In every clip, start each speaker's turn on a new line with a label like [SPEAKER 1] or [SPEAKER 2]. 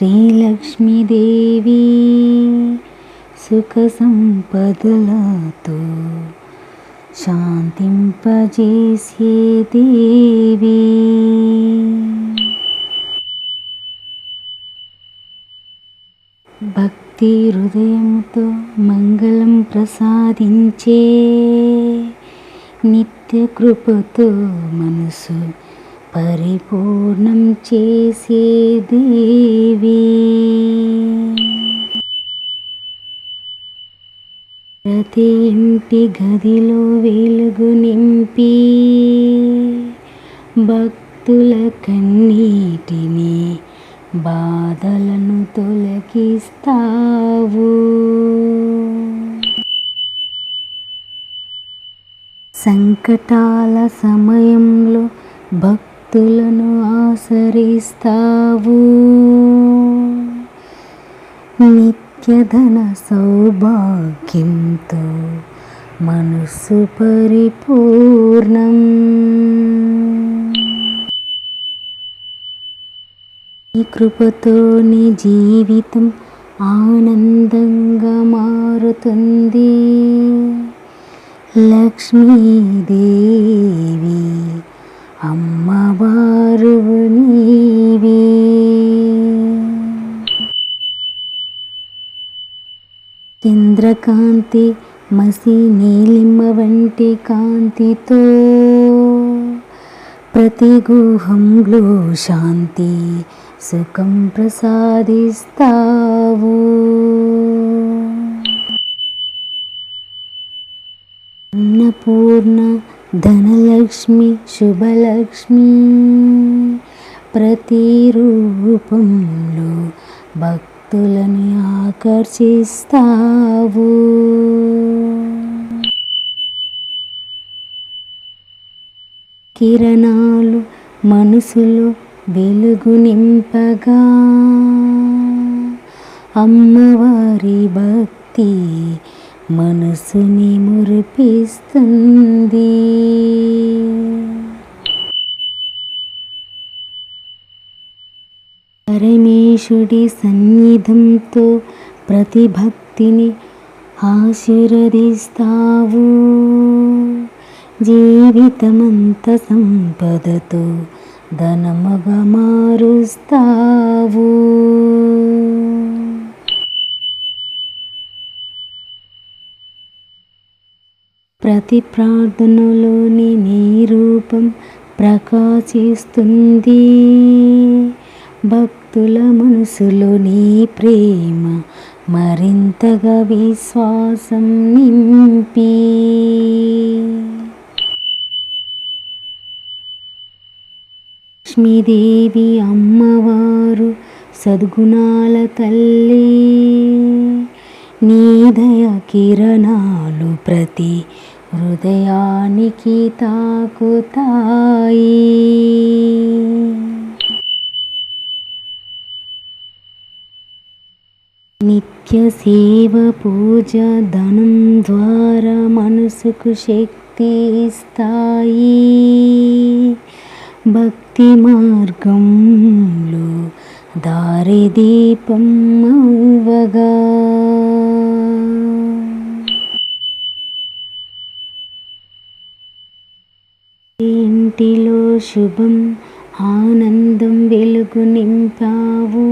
[SPEAKER 1] శ్రీలక్ష్మీదేవి సుఖ సంపదలతో శాంతింపజేసే దేవి. భక్తి హృదయంతో మంగళం ప్రసాదించే నిత్య కృపతో మనసు పరిపూర్ణం చేసే దేవి. ప్రతి ఇంటి గదిలో వెలుగు నింపి భక్తుల కన్నీటిని బాధలను తొలగిస్తావు. సంకటాల సమయంలో భక్ భక్తులను ఆసరిస్తావు. నిత్యధన సౌభాగ్యంతో మనసు పరిపూర్ణం. ఈ కృపతో నీ జీవితం ఆనందంగా మారుతుంది. లక్ష్మీదేవి అమ్మవారు నీవే. చంద్రకాంతి మసి నీలిమ్మ వంటి కాంతితో ప్రతి గుహంలో శాంతి సుఖం ప్రసాదిస్తావు. అన్నపూర్ణ ధనలక్ష్మి శుభలక్ష్మి. ప్రతి రూపంలో భక్తులని ఆకర్షిస్తావు. కిరణాలు మనసులో వెలుగు నింపగా అమ్మవారి భక్తి మనసుని మురిపిస్తుంది. పరమేశుడి సన్నిధంతో ప్రతి భక్తిని ఆశీర్వదిస్తావు. జీవితమంత సంపదతో ధనముగా మారుస్తావు. ప్రతి ప్రార్థనలోని నీ రూపం ప్రకాశిస్తుంది. భక్తుల మనసులో నీ ప్రేమ మరింతగా విశ్వాసం నింపి. లక్ష్మీదేవి అమ్మవారు సద్గుణాల తల్లి నీ దయ కిరణాలు ప్రతి హృదయానికి తాకుతాయి. నిత్య సేవ పూజ ధనం ద్వారా మనసుకు శక్తి ఇస్తాయి. భక్తి మార్గంలో దారి దీపం అవ్వగా ఇంటిలో శుభం ఆనందం వెలుగు నింపావు.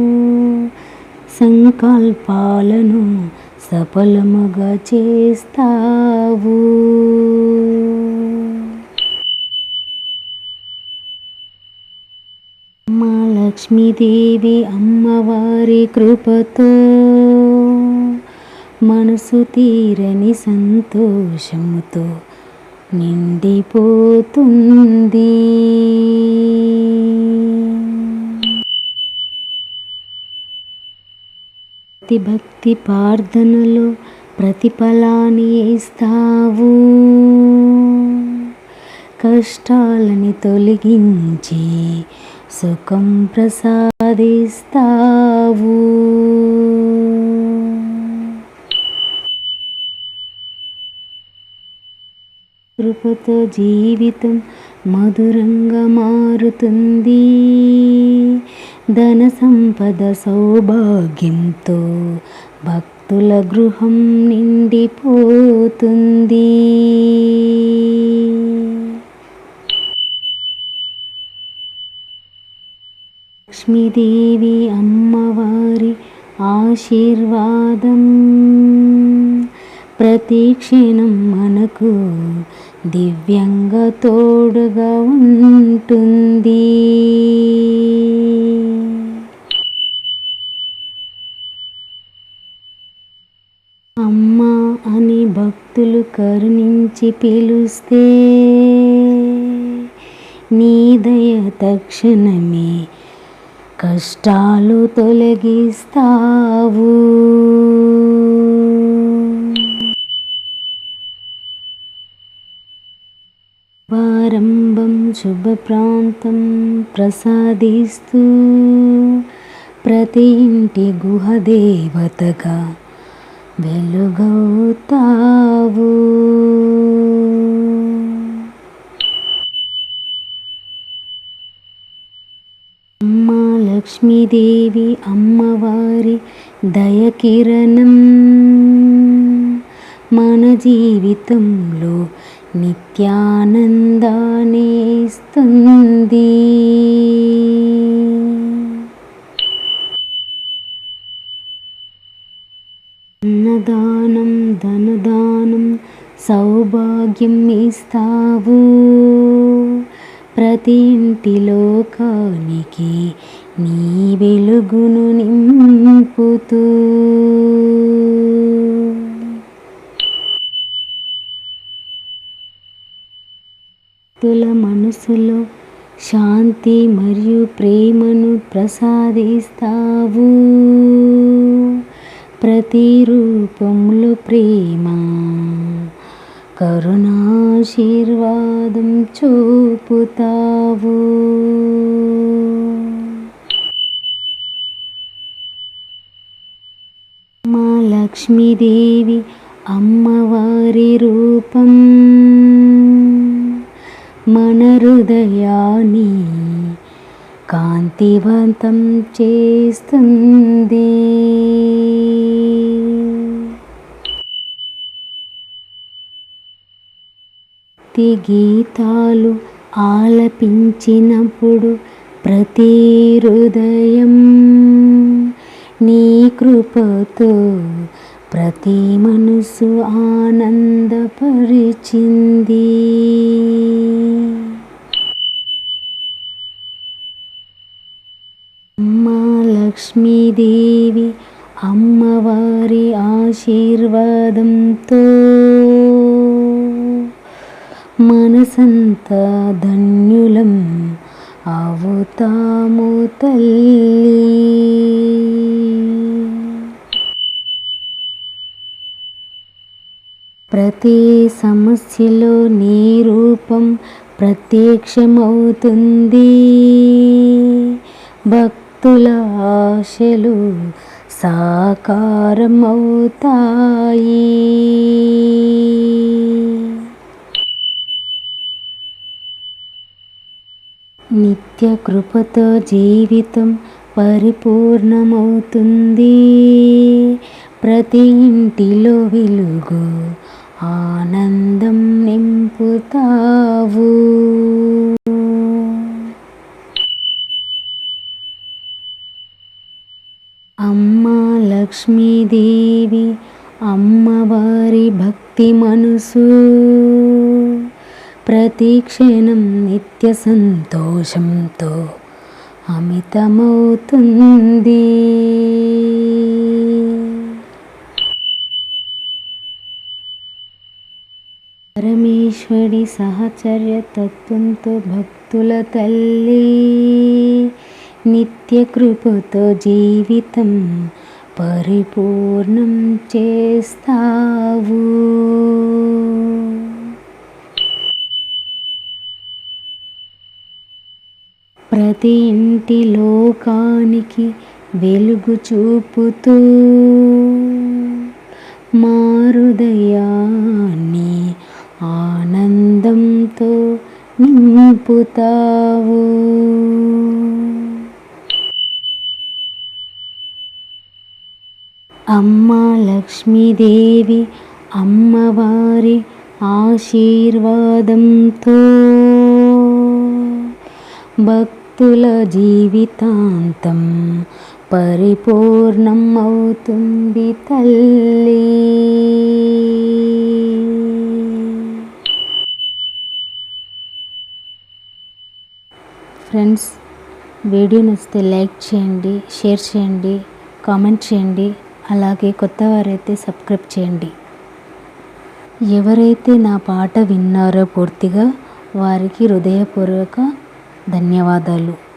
[SPEAKER 1] సంకల్పాలను సఫలముగా చేస్తావు. మా లక్ష్మీదేవి అమ్మవారి కృపతో మనసు తీరని సంతోషముతో నిండిపోతుంది. భక్తి భక్తి ప్రార్థనలు ప్రతిఫలాన్ని ఇస్తావు. కష్టాలని తొలగించి సుఖం ప్రసాదిస్తావు. కృపతో జీవితం మధురంగా మారుతుంది. ధన సంపద సౌభాగ్యంతో భక్తుల గృహం నిండిపోతుంది. లక్ష్మీదేవి అమ్మవారి ఆశీర్వాదం. ప్రతిక్షణం మనకు దివ్యంగా తోడుగా ఉంటుంది. అమ్మ అని భక్తులు కరుణించి పిలుస్తే నీ దయ తక్షణమే కష్టాలు తొలగిస్తావు. వారంభం శుభప్రాంతం ప్రసాదిస్తూ ప్రతి ఇంటి గుహదేవతగా వెలుగవుతావు. అమ్మా లక్ష్మీదేవి అమ్మవారి దయకిరణం మన జీవితంలో నిత్యానందాన్ని ఇస్తుంది అన్నదానం ధనదానం సౌభాగ్యం ఇస్తావు. ప్రతి ఇంటి లోకానికి నీ వెలుగును నింపుతూ. భక్తుల మనసులో శాంతి మరియు ప్రేమను ప్రసాదిస్తావు. ప్రతి రూపంలో ప్రేమ కరుణాశీర్వాదం చూపుతావు. మా లక్ష్మీదేవి అమ్మవారి రూపం. మన హృదయాన్ని కాంతివంతం చేస్తుంది భక్తి గీతాలు ఆలపించినప్పుడు ప్రతి హృదయం నీ కృపతో ప్రతి మనసు ఆనందపరిచింది అమ్మా లక్ష్మీదేవి అమ్మవారి ఆశీర్వాదంతో మనసంతా ధన్యులం అవుతాము తల్లి. ప్రతి సమస్యలో నీ రూపం ప్రత్యక్షమవుతుంది. భక్తుల ఆశలు సాకారమవుతాయి. నిత్య కృపతో జీవితం పరిపూర్ణమవుతుంది. ప్రతి ఇంటిలో వెలుగు ఆనందం నింపుతావు. అమ్మ లక్ష్మీదేవి అమ్మవారి భక్తి మనసు. ప్రతిక్షణం నిత్య సంతోషంతో అమితమవుతుంది. పరమేశ్వరి సహచర్య తత్వంతో భక్తుల తల్లి. నిత్య కృపతో జీవితం పరిపూర్ణం చేస్తావు. ప్రతి ఇంటి లోకానికి వెలుగు చూపుతూ మారుదయాన్ని ఆనందంతో నింపుతావు. అమ్మ లక్ష్మీదేవి అమ్మవారి ఆశీర్వాదంతో భక్తుల జీవితాంతం పరిపూర్ణం అవుతుంది తల్లి. ఫ్రెండ్స్ వీడియో నచ్చితే లైక్ చేయండి షేర్ చేయండి కామెంట్ చేయండి. అలాగే కొత్త వారైతే సబ్స్క్రైబ్ చేయండి. ఎవరైతే నా పాట విన్నారో పూర్తిగా వారికి హృదయపూర్వక ధన్యవాదాలు.